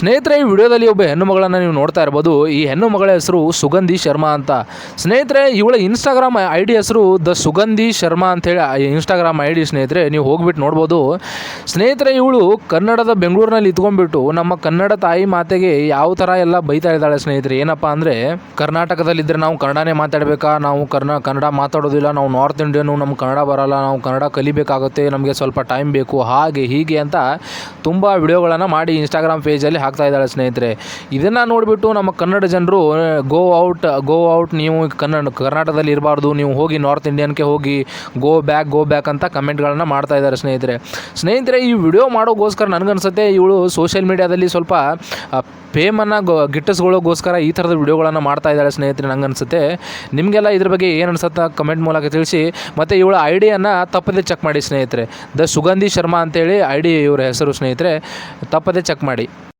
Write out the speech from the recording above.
ಸ್ನೇಹಿತರೆ, ಈ ವಿಡಿಯೋದಲ್ಲಿ ಒಬ್ಬ ಹೆಣ್ಣು ಮಗಳನ್ನು ನೀವು ನೋಡ್ತಾ ಇರ್ಬೋದು. ಈ ಹೆಣ್ಣು ಮಗಳ ಹೆಸರು ಸುಗಂಧಿ ಶರ್ಮಾ ಅಂತ. ಸ್ನೇಹಿತರೆ, ಇವಳ ಇನ್ಸ್ಟಾಗ್ರಾಮ್ ಐ ಡಿ ಹೆಸರು ದ ಸುಗಂಧಿ ಶರ್ಮಾ ಅಂತೇಳಿ ಇನ್ಸ್ಟಾಗ್ರಾಮ್ ಐ ಡಿ ಸ್ನೇಹಿತರೆ, ನೀವು ಹೋಗ್ಬಿಟ್ಟು ನೋಡ್ಬೋದು. ಸ್ನೇಹಿತರೆ, ಇವಳು ಕನ್ನಡದ ಬೆಂಗಳೂರಿನಲ್ಲಿ ಇದ್ಕೊಂಡ್ಬಿಟ್ಟು ನಮ್ಮ ಕನ್ನಡ ತಾಯಿ ಮಾತೆಗೆ ಯಾವ ಥರ ಎಲ್ಲ ಬೈತಾ ಇದ್ದಾಳೆ ಸ್ನೇಹಿತರೆ? ಏನಪ್ಪ ಅಂದರೆ ಕರ್ನಾಟಕದಲ್ಲಿದ್ದರೆ ನಾವು ಕನ್ನಡನೇ ಮಾತಾಡಬೇಕಾ? ನಾವು ಕರ್ನ, ಕನ್ನಡ ಮಾತಾಡೋದಿಲ್ಲ, ನಾವು ನಾರ್ತ್ ಇಂಡಿಯನು ನಮ್ಗೆ ಕನ್ನಡ ಬರಲ್ಲ, ನಾವು ಕನ್ನಡ ಕಲಿಬೇಕಾಗುತ್ತೆ, ನಮಗೆ ಸ್ವಲ್ಪ ಟೈಮ್ ಬೇಕು, ಹಾಗೆ ಹೀಗೆ ಅಂತ ತುಂಬ ವಿಡಿಯೋಗಳನ್ನು ಮಾಡಿ ಇನ್ಸ್ಟಾಗ್ರಾಮ್ ಪೇಜಲ್ಲಿ ಹಾಕ್ತಾ ಇದ್ದಾಳೆ ಸ್ನೇಹಿತರೆ. ಇದನ್ನು ನೋಡಿಬಿಟ್ಟು ನಮ್ಮ ಕನ್ನಡ ಜನರು ಗೋ ಔಟ್ ಗೋ ಔಟ್ ನೀವು ಕನ್ನಡ ಕರ್ನಾಟಕದಲ್ಲಿ ಇರಬಾರ್ದು, ನೀವು ಹೋಗಿ ನಾರ್ತ್ ಇಂಡಿಯನ್ಗೆ ಹೋಗಿ ಗೋ ಬ್ಯಾಕ್ ಗೋ ಬ್ಯಾಕ್ ಅಂತ ಕಮೆಂಟ್ಗಳನ್ನು ಮಾಡ್ತಾ ಇದ್ದಾರೆ ಸ್ನೇಹಿತರೆ. ಸ್ನೇಹಿತರೆ, ಈ ವಿಡಿಯೋ ಮಾಡೋಗೋಸ್ಕರ ನನಗನ್ಸುತ್ತೆ, ಇವಳು ಸೋಷಿಯಲ್ ಮೀಡಿಯಾದಲ್ಲಿ ಸ್ವಲ್ಪ ಫೇಮನ್ನು ಗೊ ಗಿಟ್ಟಿಸ್ಕೊಳ್ಳೋಗೋಸ್ಕರ ಈ ಥರದ ವಿಡಿಯೋಗಳನ್ನು ಮಾಡ್ತಾ ಇದ್ದಾಳೆ ಸ್ನೇಹಿತರೆ ನಂಗೆ ಅನಿಸುತ್ತೆ ನಿಮಗೆಲ್ಲ ಇದ್ರ ಬಗ್ಗೆ ಏನು ಅನ್ಸುತ್ತೆ ಕಮೆಂಟ್ ಮೂಲಕ ತಿಳಿಸಿ, ಮತ್ತು ಇವಳ ಐ ಡಿಯನ್ನು ತಪ್ಪದೆ ಚೆಕ್ ಮಾಡಿ ಸ್ನೇಹಿತರೆ. ದ ಸುಗಂಧಿ ಶರ್ಮಾ ಅಂತೇಳಿ ಐ ಡಿ ಇವರ ಹೆಸರು ಸ್ನೇಹಿತರೆ, ತಪ್ಪದೆ ಚೆಕ್ ಮಾಡಿ.